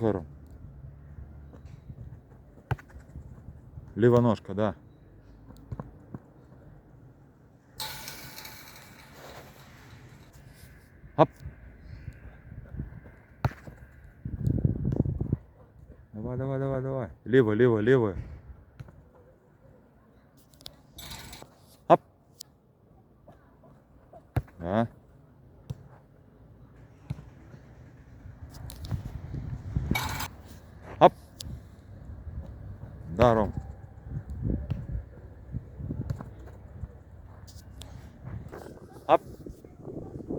Хором. Ліва ножка, да. Оп. Давай, давай, давай, давай. Ліво, ліво, ліво. Оп. Да. Да, Ром.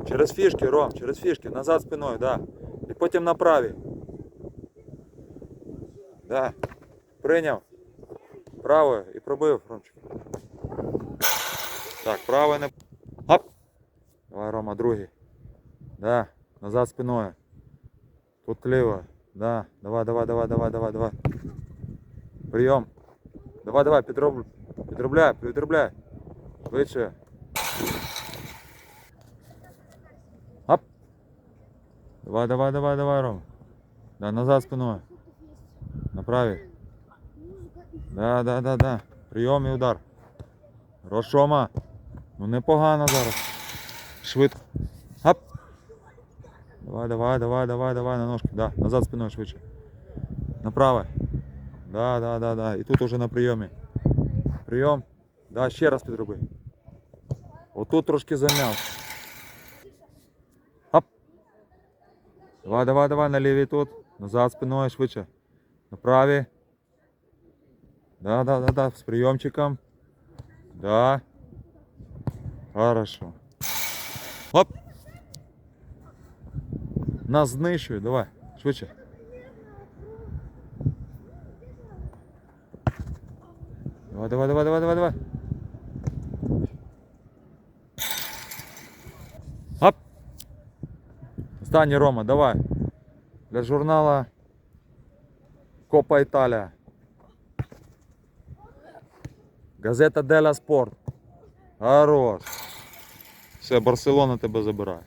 Через фішки, Ром, через фішки, назад спиною, да. І потім на. Да. Прийняв. Правою і пробив, Ромчик. Так, правою не. Оп. Давай, Рома, другий. Да. Назад спиною. Тут ліво. Да. Давай, давай, давай, давай, давай, давай. Прийом. Давай, давай, підроблю. Підробляй, підробляй. Швидше. Оп. Давай, давай, давай, давай, Ром. Да, назад спиною. Направи. Да, да, да, да. Прийом і удар. Хорош, Рома. Ну непогано зараз. Швидко. Оп. Давай, давай, давай, давай, давай на ножки. Да, назад спиною швидше. Направо. Да, да, да, да. І тут уже на прийомі. Прийом. Да, ще раз підроби. Отут трошки зам'яв. Оп. Давай, давай, давай, на лівій тут. Назад спиною швидше. На правій. Да, да, да, да, з прийомчиком. Да. Хорошо. Оп. Нас знищує, давай, швидше. Давай, давай, давай, давай, давай, давай. Оп. Останній Рома, давай. Для журнала Копа Італія. Газета Деля Спорт. Хорош. Все, Барселона тебе забирає.